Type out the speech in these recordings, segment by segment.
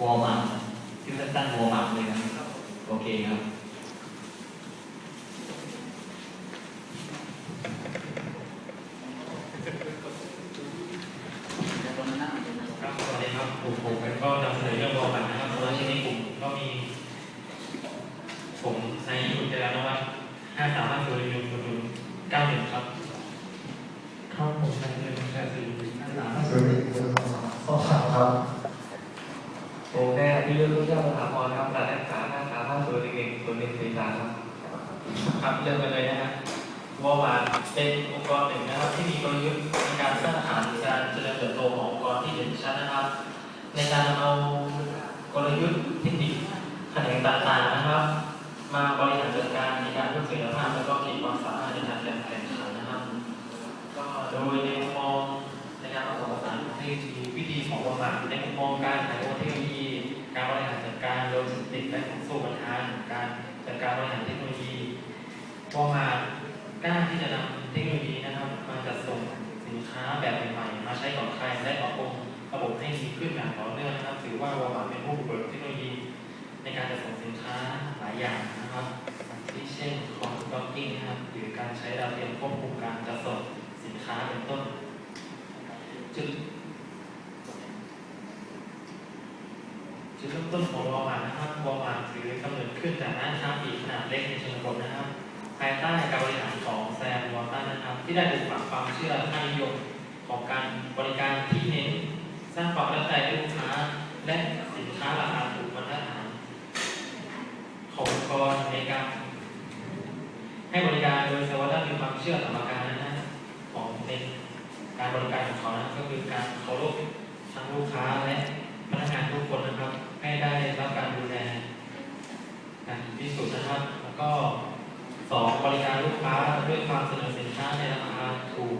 วอร์มัพที่ท่านตั้งวอร์มัพเลยนะ โอเคครับสวัสดีครับกลุ่มผมก็นำเสนอเรื่องวอลบัตนะครับสมาชิกในกลุ่มก็มี ผมนายยุทธเจริญนวัฒน์ห้าสามห้าศูนย์หนึ่งศูนย์เก้าหนึ่งครับ ครับผมนายเดินแค่สี่ ห้าสาม สวัสดีครับข้อสามครับ ผมแน่ที่เรื่องรู้เรื่องสถาพรครับแต่แรกขาหน้าขาห้าศูนย์หนึ่งหนึ่งศูนย์หนึ่งสี่สามครับ ครับเริ่มกันเลยนะฮะ วอลบัตเป็นองค์กรหนึ่งนะครับ ที่มีกลยุทธ์ในการสร้างฐานการเจริญเติบโตขององค์กรที่เด่นชัดนะครับ ในการเอากลยุทธ์เทคนิคแขนงต่างๆนะครับ มาบริหารจัดการในการเพิ่มศักยภาพและก็ขีดความสามารถในการแข่งขันนะครับ ก็โดยในมุมมองในการผสมผสานเทคโนโลยีวิธีของประมาณในมุมมองการขายเทคโนโลยีการบริหารจัดการโลจิสติกส์และขนส่งประทาการจัดการบริหารเทคโนโลยีประมา กล้าที่จะนำเทคโนโลยีนะครับ มาจัดส่งสินค้าแบบใหม่ๆมาใช้ก่อนใครและปรับปรุงระบบให้ดีขึ้นอย่างต่อเนื่องนะครับถือว่าวอลมาร์เป็นผู้บุกเบิกเทคโนโลยี ในการจัดส่งสินค้าหลายอย่างนะครับที่เช่นคอมพิวเตอร์กิ้งนะครับหรือการใช้ดาวเทียมควบคุมการจัดส่งสินค้าเป็นต้นจุดจุดเริ่มต้นของวอลมาร์นะครับวอลมาร์ถือกำเนิดขึ้นจากร้านค้าปลีกขนาดเล็กในชนบทนะครับ ภายใต้การบริหารของแซมวอลตันนะครับ ที่ได้ปลูกฝังความเชื่อค่านิยมของการบริการที่เน้นสร้างความประทับใจให้ลูกค้า และสินค้าราคาถูกมาตรฐานขององค์กรในการให้บริการโดยสวัสดิมีความเชื่อสมการนะฮะของในการบริการของเขานะก็คือการเคารพทั้งลูกค้าและพนักงานทุกคนนะครับ ให้ได้รับการดูแลอย่างถึงที่สุดนะครับ แล้วก็ สองบริการลูกค้าด้วยความเสนอสินค้าในราคาถูก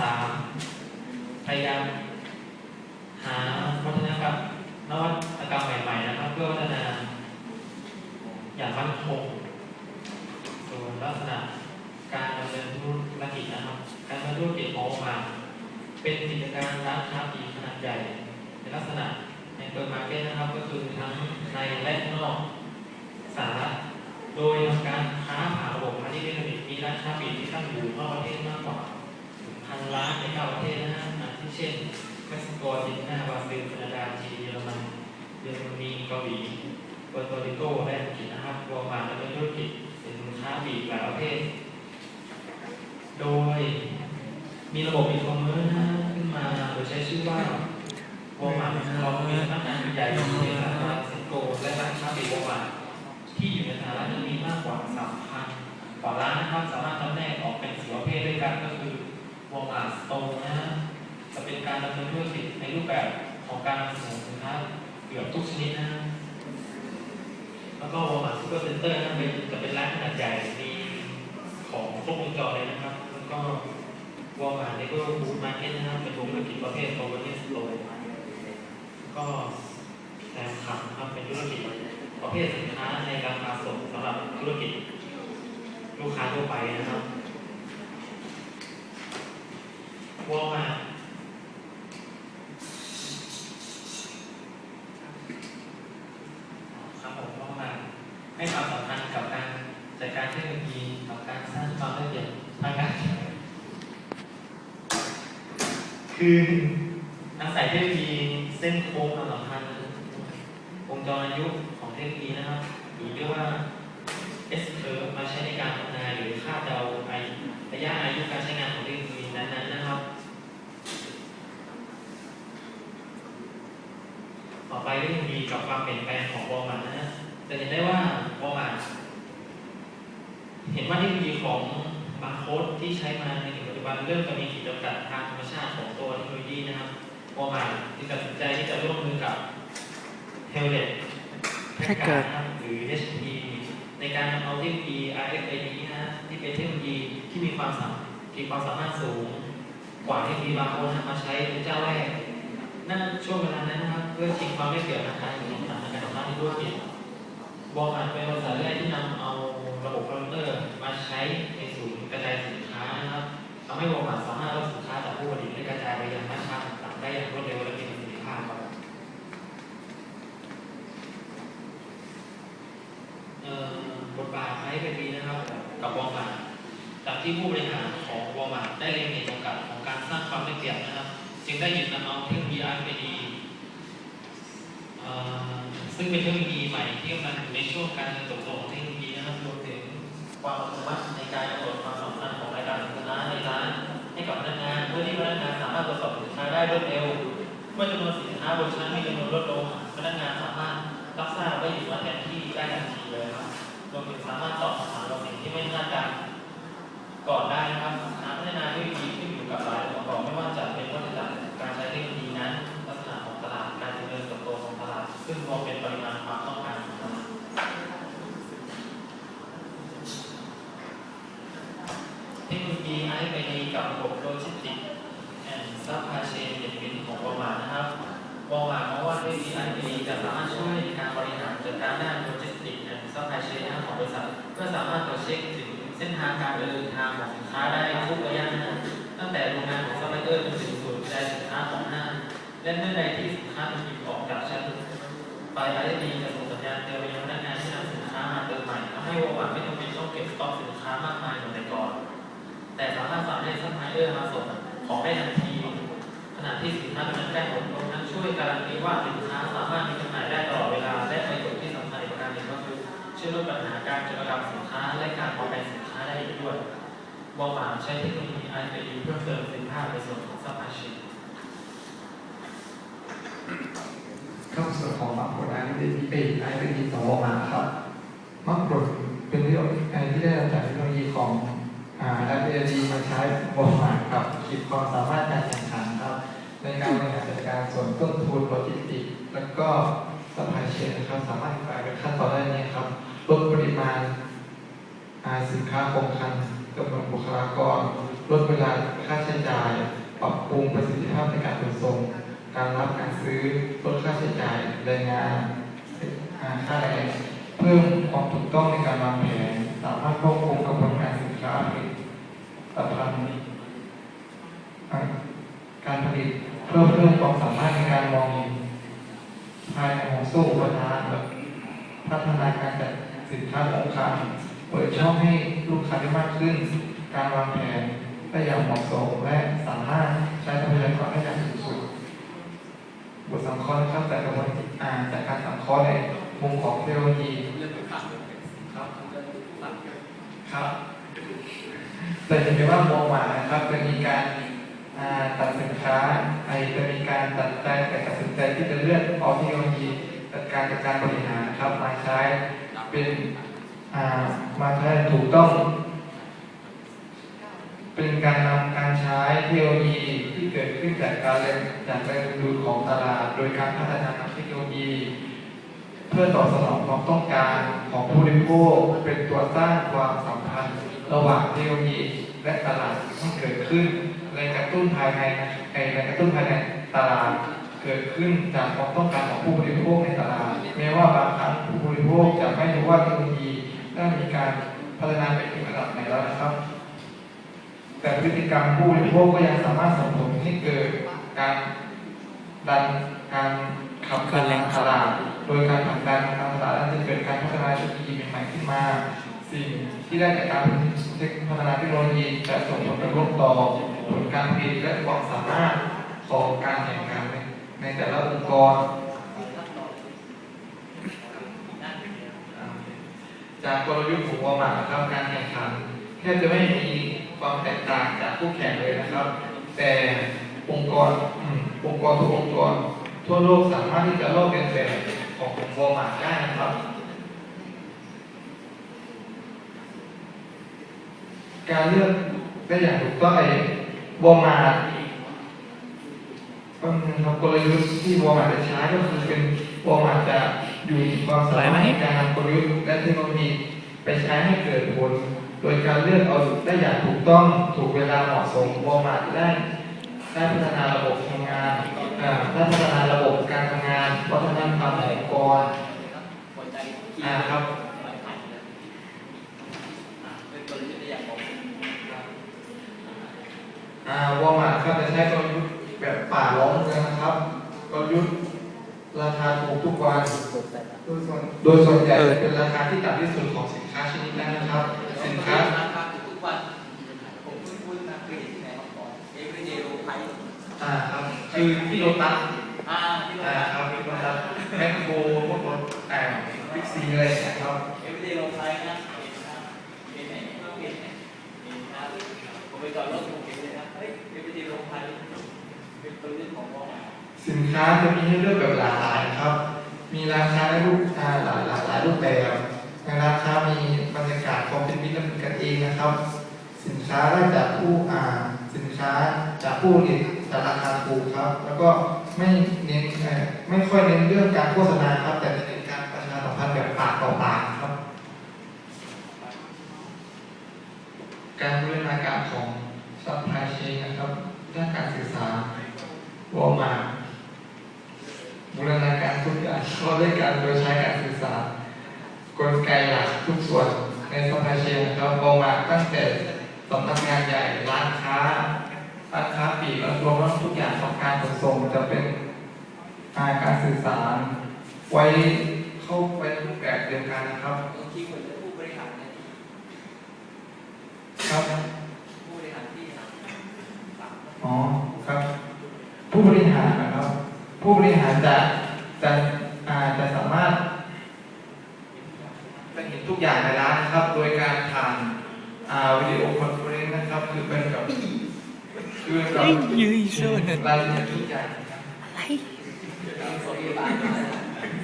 สามพยายามหาวัฒนธรรมนวัตกรรมใหม่ๆนะครับ เพื่อพัฒนาอย่างมั่นคงส่วนลักษณะการดำเนินธุรกิจนะครับ การดำเนินธุรกิจของมา เป็นกิจการร้านค้าปีขนาดใหญ่ในลักษณะในเปิดมาร์เก็ตนะครับ ก็คือทั้งในและนอก ยทำการค้าผ่านระบบพาณิชย์อิเล็กทรอนิกส์มีร้านค้าปีที่ตั้งอยู่นอกประเทศมากกว่าพันร้านในเก้าประเทศนะฮะอาทิเช่นเม็กซิโกอาร์เจนตินาบราซิลแคนาดาจีนเยอรมันเยอรมนีเกาหลีเปอร์โตริโกและอังกฤษนะครับรวมมาดำเนินธุรกิจสินค้าปีหลายประเภทโดยมีระบบอีคอมเมิร์ซนะขึ้นมาโดยใช้ชื่อว่าวอมาร์ทเรามีพนักงานใหญ่ที่ในสหรัฐสิงคโปร์และร้านค้าปลีกวอมาร์ ที่อยู่ในสหรัฐจะมีมากกว่า3,000กว่าร้านนะครับสามารถจำแนกออกเป็นสี่ประเภทด้วยกันก็คือวอลมาร์ทสโตร์นะจะเป็นการดำเนินธุรกิจในรูปแบบของการนำเสนอสินค้าเกือบทุกชนิดนะแล้วก็ Walmart Super Center นะเป็นจะเป็นร้านขนาดใหญ่มีของครบวงจรเลยนะครับ แล้วก็ Walmart Neighborhood Market นะครับเป็นธุรกิจประเภท convenience store ก็แซมขับนะครับเป็นธุรกิจ ประเภทสินค้าในราคาส่งสำหรับธุรกิจลูกค้าทั่วไปนะครับ Walmart ครับผมก็มาให้ความสำคัญกับการจัดการเทคโนโลยีกับการสร้างความละเอียดทางการคืออาศัยเทคโนโลยีเส้นโค้งความสัมพันธ์วงจรอายุ ทคโนโลยีนะครับหรือเรียกว่า S curve มาใช้ในการทำงานหรือคาดเดาอายุระยะอายุการใช้งานของเทคโนโลยีนั้นๆนะครับ ต่อไปเรื่องดีกับความเปลี่ยนแปลงของวอลมาร์นะฮะจะเห็นได้ว่าวอลมาร์เห็นว่าเทคโนโลยีของบาร์โค้ดที่ใช้มาในปัจจุบันเริ่มจะมีขีดจำกัดทางธรรมชาติของตัวเทคโนโลยีนะครับวอลมาร์ทจึงตัดสินใจที่จะร่วมมือกับเฮลเลต หรือ HP ในการนำเอาเทคโนโลยี RFID นะ ที่เป็นเทคโนโลยีที่มีความสามารถมีความสามารถสูง กว่าเทคโนโลยีบางค้ดนะมาใช้เป็นเจ้าแรกนั่นช่วงเวลานั้นนะครับเพื่อชิงความได้เปรียบทางการเงินของทางการทำงานที่ธุรกิจวอลมาร์ทเป็นบริษัทแรกที่นำเอาระบบคอมพิวเตอร์มาใช้ในศูนย์กระจายสินค้านะครับทำให้วอลมาร์ทสามารถรับสินค้าจากผู้ผลิตและกระจายไปยังร้านค้าต่างๆได้อย่างรวดเร็วและมีประสิทธิภาพครับ IFB นะครับกับวอลมาร์จากที่ผู้บริหารของวอลมาร์ได้เล็งเห็นโอกาสของการสร้างความได้เปรียบนะครับ จึงได้หยิบนำเอาเทคโนโลยี IFB เอ่อซึ่งเป็นเทคโนโลยีใหม่ที่กำลังอยู่ในช่วงการเจริญเติบโตของเทคโนโลยีนะครับรวมถึงความอนุมัติในการกำหนดความสำคัญของรายการสินค้าในร้านให้กับพนักงานเพื่อที่พนักงานสามารถตรวจสอบสินค้าได้รวดเร็วเมื่อจำนวนสินค้าบนชั้นมีจำนวนลดลงพนักงานสามารถ รับทราบว่าอยู่ว่าแทนที่ได้ทันทีเลยครับรวมถึงสามารถตอบคำถามต่อสิ่งที่ไม่คาดการก่อนได้นะครับการพัฒนาเทคโนโลยีขึ้นอยู่กับหลายองค์ประกอบไม่ว่าจะเป็นวัฏจักรการใช้เทคโนโลยีนั้นลักษณะของตลาดการเจริญเติบโตของตลาด ซึ่งรวมเป็นปริมาณความต้องการเทคโนโลยี IFAD กับระบบ การเดินทางของสินค้าได้ทุกระยะนะตั้งแต่โรงงานของซัพพลายเออร์จนถึงศูนย์กระจายสินค้าของห้างและเมื่อใดที่สินค้าถูกหยิบออกจากชั้นไป IIP จะส่งสัญญาณเตือนไปยังพนักงานที่นำสินค้ามาเติมใหม่ทำให้วอลมาร์ไม่จำเป็นต้องเก็บสต็อกสินค้ามากมายเหมือนแต่ก่อน แต่สามารถสั่งให้ซัพพลายเออร์มาส่งของได้ทันทีขณะที่สินค้านั้นได้ผลรวมทั้งช่วยการันตีว่าสินค้าสามารถมีจำหน่ายได้ตลอดเวลาและประโยชน์ที่สำคัญอีกประการหนึ่งก็คือช่วยลดปัญหาการจุลกรรมสินค้าและการปลอมแปลงสินค้า ได้ด้วยวอลมาใช้เทคโนโลยี IPD เพื่อเติมสินค้าในส่วนของซัพพลายเชนเข้าส่วนของมังกรไอเป็นเป็นไอเป็นดีของวมาครับมังกรเป็นเรื่องไอที่ได้รับจากเทคโนโลยีของอาไอเอดีมาใช้วอมาครับขีดความสามารถการแข่งขันครับ ในการบริหารจัดการส่วนต้นทุนโลจิสติกส์แล้วก็สปายเชนนะครับสามารถกลายเป็นขั้นตอนได้นี้ครับลดปริมาณ สินค้าคงคลันจำนวนบุคลากร ลดเวลาค่าใช้จ่าย ปรับปรุงประสิทธิภาพในการขนส่ง การรับการซื้อ ลดค่าใช้จ่ายแรงงานอาค่าแรงเพิ่มความถูกต้องในการวางแผน สามารถควบคุมกระบวนการสินค้าผลิตภัณฑ์อ่าการผลิตเพิ่มเพิ่มความสามารถในการมองเห็นภายในของสู้อุปทานแบบพัฒนาการจัดสินค้าของคลัง เปิดช่องให้ลูกค้าได้มากขึ้น การวางแผนได้อย่างเหมาะสมและสามารถใช้ทรัพยากรได้อย่างสูงสุด บทสังเคราะห์นะครับแต่กระบวนอ่านจากการสังเคราะห์ในมุมของเทคโนโลยีครับครับแต่เห็นได้ว่ามองมานะครับจะมีการอ่าตัดสินค้าไอจะมีการตัดใจแต่ตัดสินใจที่จะเลือกเอาเทคโนโลยีจัดการจัดการบริหารนะครับมาใช้เป็นอ่า มาใช้ถูกต้อง เป็นการนำการใช้เทคโนโลยีที่เกิดขึ้นจากการเรียนจากแรดูของตลาด โดยการพัฒนาเทคโนโลยี เพื่อตอบสนองความต้องการของผู้บริโภคเป็นตัวสร้างความสัมพันธ์ ระหว่างเทคโนโลยีและตลาดที่เกิดขึ้นแรงกระตุ้นภายในไอแรงกระตุ้นภายในตลาดเกิดขึ้นจากความต้องการของผู้บริโภคในตลาดแม้ว่าบางครั้งผู้บริโภคจะไม่รู้ว่าเทคโนโลยี ได้มีการพัฒนาไปถึงระดับไหนแล้วนะครับ แต่พฤติกรรมผู้บริโภคก็ยังสามารถส่งผลให้เกิดการดันการขับเคลื่อนแรงตลาดโดยการผลักดันทางตลาดนั้นจะเกิดการพัฒนาเทคโนโลยีใหม่ๆขึ้นมา สิ่งที่ได้จากการพัฒนาเทคโนโลยีจะส่งผลกระทบต่อผลการผลิตและความสามารถของการแข่งขันในแต่ละองค์กร จากกลยุทธ์ของวอลมาร์ครับการแข่งขันแทบจะไม่มีความแตกต่างจากคู่แข่งเลยนะครับ แต่องค์กรองค์กรทุกองค์กรทั่วโลกสามารถที่จะลอกเลียนแบบของวอลมาร์ได้นะครับ การเลือกได้อย่างถูกต้องไอ้วอลมาร์ก็ครับกลยุทธ์ที่วอลมาร์จะใช้ก็คือเป็นวอลมาร์จะ อยู่ที่ความสามารถในการนำกลยุทธ์และเทคโนโลยีไปใช้ให้เกิดผล โดยการเลือกเอาได้อย่างถูกต้องถูกเวลาเหมาะสมวอมารได้ได้พัฒนาระบบทำงานอ่าได้พัฒนาระบบการทำงานวัฒนธรรมขององค์กรอ่าครับอ่าวอมาร์ทครับจะใช้กลยุทธ์แบบป่าล้อมเมืองนะครับกลยุทธ์ ราคาถูกทุกวัน โดยส่วนโดยส่วนใหญ่เป็นราคาที่ต่ำที่สุดของสินค้าชนิดนั้นนะครับ สินค้าราคาทุกวัน ผมเพิ่งพูดนะเคยเห็นที่ไหนมาก่อน everyday low price อ่าครับ คือที่โลตัสอ่าที่เราอ่าครับที่โลตัสแมคโครพวกรถอ่าบิ๊กซีอะไรอย่างเงี้ยครับ everyday low price นะเห็นไหมเห็นไหมเห็นไหมเห็นนะผมไปจอดรถผมเห็นเลยนะ เฮ้ย everyday low price เป็นตัวเลือกของมอง สินค้าจะมีให้เลือกแบบหลากหลายครับ มีราคาในรูปอ่าหลากหลากหลายรูปแบบในราคามีบรรยากาศความเป็นมิตรและเป็นกันเองนะครับ สินค้าได้จากผู้อ่าสินค้าจากผู้ผลิตแต่ราคาถูกครับ แล้วก็ไม่เน้นไม่ค่อยเน้นเรื่องการโฆษณาครับ แต่จะเน้นการประชาสัมพันธ์แบบปากต่อปากครับ การบูรณาการของซัพพลายเชนนะครับด้านการสื่อสารวอลมาร์บูรณาการทุกอย่าง เข้าด้วยกันโดยใช้การสื่อสารกลไกหลักทุกส่วนในซัพพลายเชนะครับวอลมาตั้งแต่สำนักงานใหญ่ร้านค้าร้านค้าปลีกและรวมทั้งทุกอย่างของการขนส่งจะเป็นาการสื่อสาร ไว้เข้าไปรูปแบบเดียวกันนะครับบางทีเหมือนจะผู้บริหารเนี่ยครับผู้บริหารที่สามสามอ๋อครับ ผู้บริหารนะครับ ผู้บริหารจะจาจะสามารถเป็นเห็นทุก อย่างในร้านนะครับ โดยการผ่านอ่าวิดีโอคอนเฟอเรนซ์นะครับ คือเป็นกับคือเรายืนเชิญรายละเอียดทุกอย่างนะครับ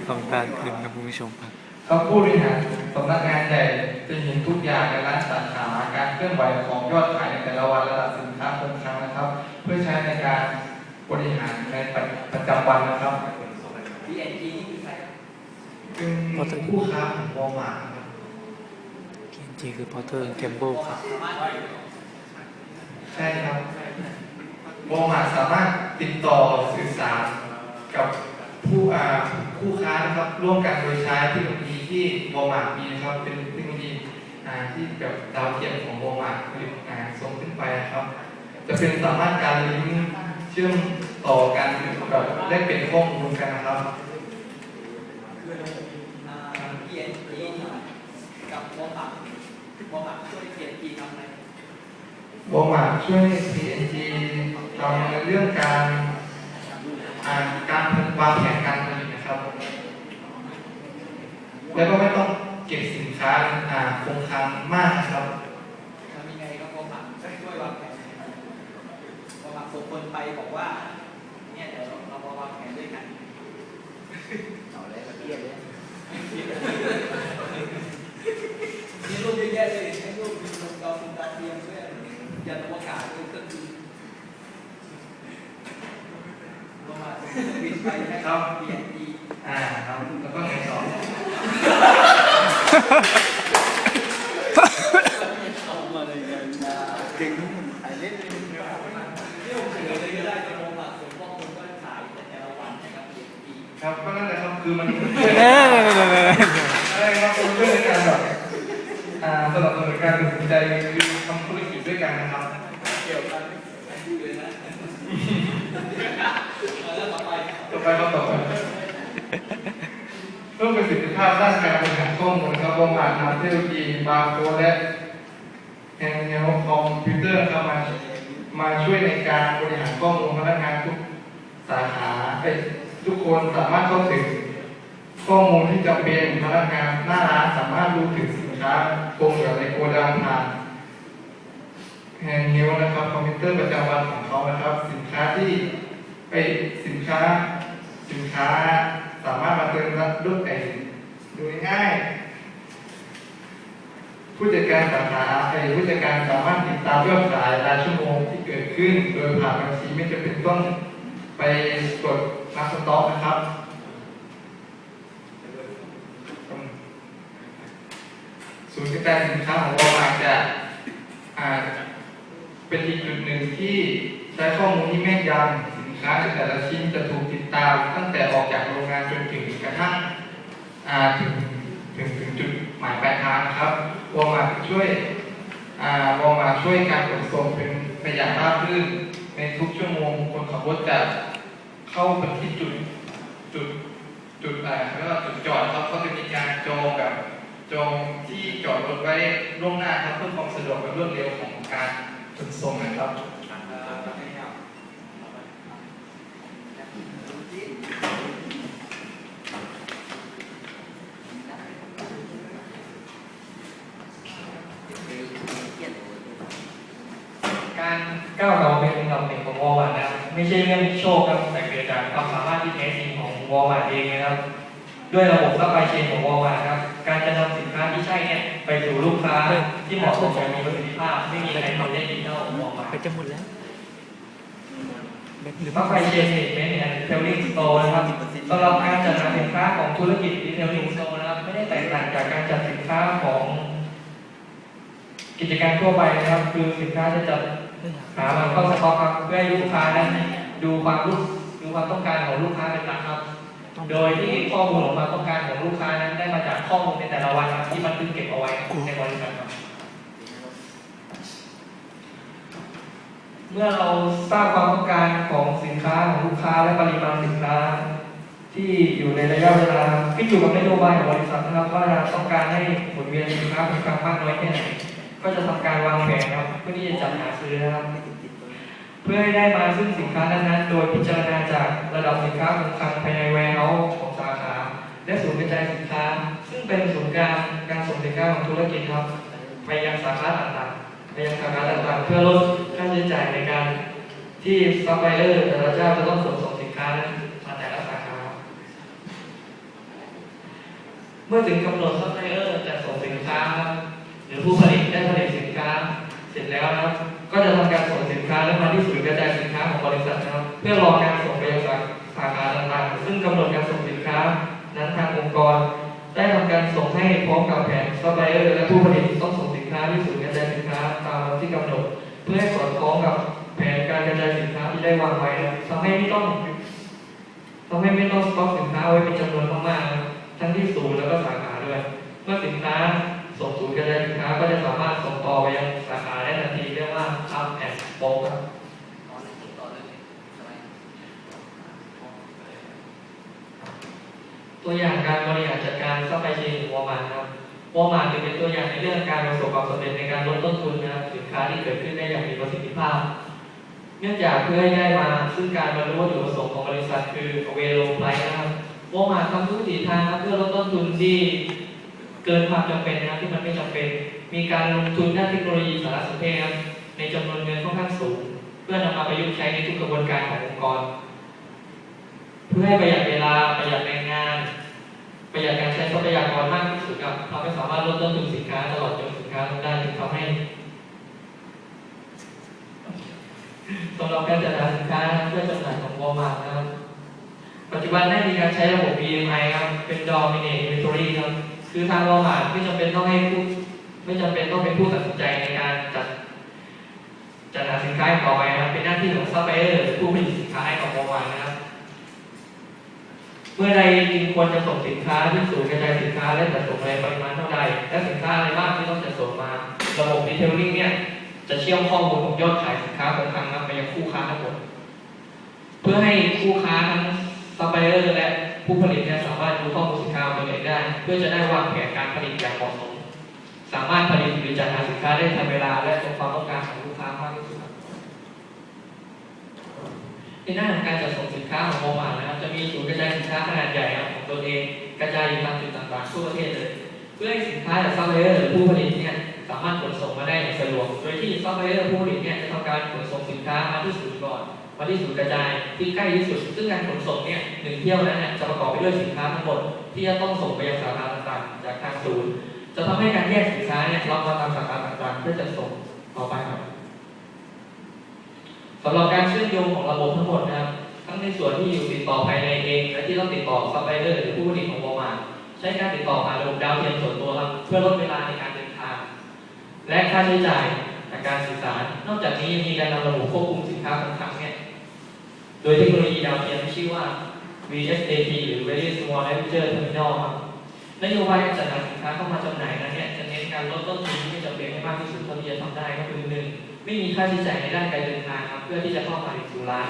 ต้องการคืนครับคุณผู้ชมครับครับผู้บริหารสำนักงานใหญ่จะเห็นทุกอย่างในร้านสาขาการเคลื่อนไหวของยอดขายในแต่ละวันระดับสินค้าคงคลังนะครับ เพื่อใช้ในการบริหารในประจำวันนะครับพีเอ็นจีนี่คือใครเป็นผู้ค้าของวอลมาร์ทครับ จริงคือพอเตอร์แคมเบิลครับสามารถใช่ครับวอลมาร์ทสามารถติดต่อสื่อสารกับผู้อ่าผู้ค้านะครับร่วมกันโดยใช้เทคโนโลยีที่วอลมาร์ทมีนะครับเป็นเทคโนโลยีอ่าที่แบบดาวเทียมของวอลมาร์ทผลิตอ่าส่งขึ้นไปนะครับ จะเป็นสามารถการลิงก์เชื่อมต่อกันแบบแลกเปลี่ยนข้อมูลกันนะครับคืออ่าพีเอ็นจีกับวอลมาร์ วอลมาร์ช่วยพีเอ็นจีทำอะไรวอมาร์ทช่วย PNG ทำในเรื่องการอ่าการวางแผนการผลิตนะครับ แล้วก็ไม่ต้องเก็บสินค้าอ่าคงคลังมากนะครับทำยังไงครับวอมาร์ช่วยวางแผนวอลมาร์ส่งคนไปบอกว่า เนี่ยเดี๋ยวเรามาวางแผนด้วยกันเอาเลยมาเทียบเลย มีรูปเยอะแยะเลยให้รูปมีลงดาวลงดาวเทียมด้วยยันอวกาศด้วยเครื่องบินวอลมาร์ส่งเครื่องบินไปให้ครับพีเอ็นจีอ่าครับแล้วก็ไงต่อเก่งไอ้เล่นเลยที่ผมเสนอเลยก็ได้จะมองหลักส่วนข้อมูลก็ขายแต่ละวันให้กับพีเอ็นจีครับก็นั่นแหละครับคือมัน เอ้ย ใช่ครับเป็นเรื่องในการแบบอ่าสนับสนุนการตัดสิน ใจคือทำธุรกิจด้วยกันนะครับ เกี่ยวกันเลยนะแล้วต่อไปต่อไปครับต่อไปเพิ่มประสิทธิภาพด้านการบริหารข้อมูลครับวงอาจนำเทคโนโลยีบาร์โค้ดและแฮนด์เฮลคอมพิวเตอร์เข้ามามาช่วยในการบริหารข้อมูลพนักงานทุกสาขาทุกคนสามารถเข้าถึงข้อมูลที่จำเป็นพนักงานหน้าร้านสามารถรู้ถึง ค้าคงเหลือในโกดังผ่านแฮนด์เฮลนะครับ คอมพิวเตอร์ประจำวันของเขานะครับ สินค้าที่ไปสินค้า สินค้าสามารถมาเติมรับด้วยไอดูง่ายผู้จัดการสาขาไอผู้จัดการสามารถติดตามยอดขายรายชั่วโมงที่เกิดขึ้น โดยผ่านบัญชีไม่จำเป็นต้องไปกดนับสต็อกนะครับ ศูนย์กระจายสินค้าของวอลมาร์ทจะอ่าเป็นอีกจุดหนึ่งที่ใช้ข้อมูลที่แม่นยำสินค้าแต่ละชิ้นจะถูกติดตาม ตั้งแต่ออกจากโรงงานจนถึงกระทั่งถึงถึงถึงจุดหมายปลายทางนะครับวอลมาร์ทช่วยวอลมาร์ทช่วยการขนส่งเป็นไปอย่างราบรื่นในทุกชั่วโมงคนขับรถจะเข้าไปที่จุดจุดจุดอ่าแล้วก็จุดจอดครับก็จะมีการจองแบบ จองที่จอดรถไว้ล่วงหน้าครับเพื่อความสะดวกและรวดเร็วของการขนส่งนะครับการก้าวเราเป็นอันดับหนึ่งของวอลมาร์นะครับไม่ใช่เรื่องโชคครับแต่เกิดจากความสามารถที่แท้จริงของวอลมาร์เองนะครับ ด้วยระบบซัพพลายเชนของวอลมาร์ทครับ การจะนำสินค้าที่ใช่เนี่ยไปสู่ลูกค้าที่เหมาะสมอย่างมีประสิทธิภาพ ไม่มีใครทำได้ดีเท่าวอลมาร์ทไปจะหมดแล้วแบตหรือซัพพลายเชนเมนเมนต์แอนด์เทลลิ่งสโตร์นะครับสำหรับการจัดหาสินค้าของธุรกิจรีเทลลิ่งสโตร์นะครับไม่ได้แตกต่างจากการจัดสินค้าของกิจการทั่วไปนะครับ คือสินค้าจะจัดหามาเข้าสต็อกครับเพื่อให้ลูกค้านั้นดูความรู้ดูความต้องการของลูกค้าเป็นหลักครับ โดยที่ข้อมูลของความต้องการของลูกค้านั้นได้มาจากข้อมูลในแต่ละวันครับที่มันทึกเก็บเอาไว้ในบริษัทครับเมื่อเราทราบความต้องการของสินค้าของลูกค้าและปริมาณสินค้า ที่อยู่ในระยะเวลาขึ้นอยู่กับนโยบายของบริษัทนะครับว่าต้องการให้หมุนเวียนสินค้าเป็นครั้งมากน้อยแค่ไหนก็จะทำการวางแผนครับเพื่อที่จะจัดหาซื้อนะครับเพื่อให้ได้มาซึ่งสินค้านั้นๆ โดยพิจารณาจากระดับสินค้าคงคลังภายในแวร์เฮาส์ของสาขา และศูนย์กระจายสินค้า ซึ่งเป็นศูนย์กลางการส่งสินค้าของธุรกิจครับ ไปยังสาขาต่างๆ ไปยังสาขาต่างๆ เพื่อลดค่าใช้จ่ายในการที่ซัพพลายเออร์แต่ละเจ้าจะต้องขนส่งสินค้านั้นมาแต่ละสาขา เมื่อถึงกำหนดซัพพลายเออร์จะส่งสินค้า หรือผู้ผลิตได้ผลิตสินค้าเสร็จแล้วนะครับ ก็จะทำการส่งสินค้าและมาที่ศูนย์กระจายสินค้าของบริษัทนะครับ เพื่อรอการส่งไปยังสาขาต่างๆ ซึ่งกำหนดการส่งสินค้านั้นทางองค์กร ได้ทำการส่งให้พร้อมกับแผนซัพพลายเออร์และผู้ผลิตต้องส่งสินค้าที่ศูนย์กระจายสินค้าตามที่กำหนด เพื่อให้สอดคล้องกับแผนการกระจายสินค้าที่ได้วางไว้นะทำให้ไม่ต้องทำให้ไม่ต้องสต็อกสินค้าไว้เป็นจำนวนมากๆทั้งที่ศูนย์แล้วก็สาขาด้วยเมื่อสินค้า ส่งศูนย์กระจายสินค้าก็จะสามารถส่งต่อไปยังสาขาได้ทันทีเรียกว่า up and bulk ครับตัวอย่างการบริหารจัดการซัพพลายเชนของวอมาร์ทครับวอมาร์ทจะเป็นตัวอย่างในเรื่องการประสบความสำเร็จในการลดต้นทุนนะครับสินค้าที่เกิดขึ้นได้อย่างมีประสิทธิภาพ เนื่องจากเพื่อให้ได้มาซึ่งการบรรลุวัตถุประสงค์ของบริษัทคือ avail price นะครับวอมาร์ทำทุกวิถีทางเพื่อลดต้นทุนที่ เกินความจำเป็นนะครับที่มันไม่จำเป็น มีการลงทุนด้านเทคโนโลยีสารสนเทศครับในจำนวนเงินค่อนข้างสูง เพื่อนำมาประยุกต์ใช้ในทุกกระบวนการขององค์กร เพื่อให้ประหยัดเวลาประหยัดแรงงาน ประหยัดการใช้ทรัพยากรมากที่สุดครับทำให้สามารถลดต้นทุนสินค้าตลอดจนสินค้าได้จึงทำให้สำหรับการจัดหาสินค้าเพื่อจำหน่ายของวอลมาร์ทนะครับ ปัจจุบันได้มีการใช้ระบบ BMI ครับเป็น Dominate Inventory ครับ คือทางวอลมาไม่จำเป็นต้องให้ผู้ไม่จำเป็นต้องเป็นผู้ตัดสินใจในการจัดจัดหาสินค้าต่อไปนะครับเป็นหน้าที่ของซัพพลายเออร์ผู้ผลิตสินค้าให้กับวอลมาร์ทนะครับ เมื่อใดจึงควรจะส่งสินค้าที่ศูนย์กระจายสินค้าและจัดส่งในปริมาณเท่าใด และสินค้าอะไรบ้างที่ต้องจัดส่งมา ระบบดีเทลลิ่งเนี่ยจะเชื่อมข้อมูลของยอดขายสินค้าคงคลังครับไปยังคู่ค้าทั้งหมด เพื่อให้คู่ค้าทั้งซัพพลายเออร์และ ผู้ผลิตเนี่ยสามารถดูข้อมูลสินค้าตัวเองได้ เพื่อจะได้วางแผนการผลิตอย่างเหมาะสม สามารถผลิตหรือจัดหาสินค้าได้ทันเวลาและตรงความต้องการของลูกค้ามากที่สุดในหน้าของการจัดส่งสินค้าของโมมานะครับจะมีศูนย์กระจายสินค้าขนาดใหญ่ครับของตัวเองกระจายอยู่ตามจุดต่างๆทั่วประเทศเลย เพื่อให้สินค้าจากซัพพลายเออร์หรือผู้ผลิตเนี่ยสามารถขนส่งมาได้อย่างสะดวก โดยที่ซัพพลายเออร์ผู้ผลิตเนี่ยจะทำการขนส่งสินค้ามาที่ศูนย์ก่อน มาที่ศูนย์กระจายที่ใกล้ที่สุด ซึ่งการขนส่งเนี่ยหนึ่งเที่ยวนั้นเนี่ยจะประกอบไปด้วยสินค้าทั้งหมดที่จะต้องส่งไปยังสาขาต่างๆ จากทางศูนย์ จะทำให้การแยกสินค้าเนี่ยรับมาตามสาขาต่างๆ เพื่อจะส่งต่อไปครับสำหรับการเชื่อมโยงของระบบทั้งหมดนะครับทั้งในส่วนที่อยู่ติดต่อภายในเองและที่ต้องติดต่อซัพพลายเออร์หรือผู้ผลิตของวอลมาร์ใช้การติดต่อผ่านระบบดาวเทียมส่วนตัวครับเพื่อลดเวลาในการเดินทาง และค่าใช้จ่ายในการสื่อสาร นอกจากนี้ยังมีการนำระบบควบคุมสินค้าคงคลังเนี่ย โดยเทคโนโลยีดาวเทียมชื่อว่า VSAT หรือ Very Small Aperture Terminal นโยบายการจัดหาสินค้าเข้ามาจำหน่ายนั้นเนี่ยจะเน้นการลดต้นทุนที่จำเป็นให้มากที่สุดเท่าที่จะทำได้ก็คือหนึ่งไม่มีค่าใช้จ่ายในด้านการเดินทางครับเพื่อที่จะเข้ามาในสู่ร้าน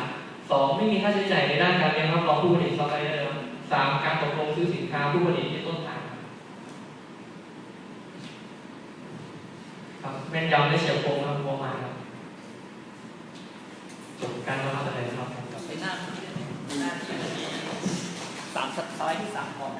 สองไม่มีค่าใช้จ่ายในด้านการเรียนรับรองผู้ผลิตซัพพลายเออร์สามการตกลงซื้อสินค้าผู้ผลิตที่ต้นทางครับแม่นยำได้เฉียบคมครับประมาณครับจบการนำเสนอครับ เป็นหน้าที่หน้าที่สามสไลด์ที่สามก่อน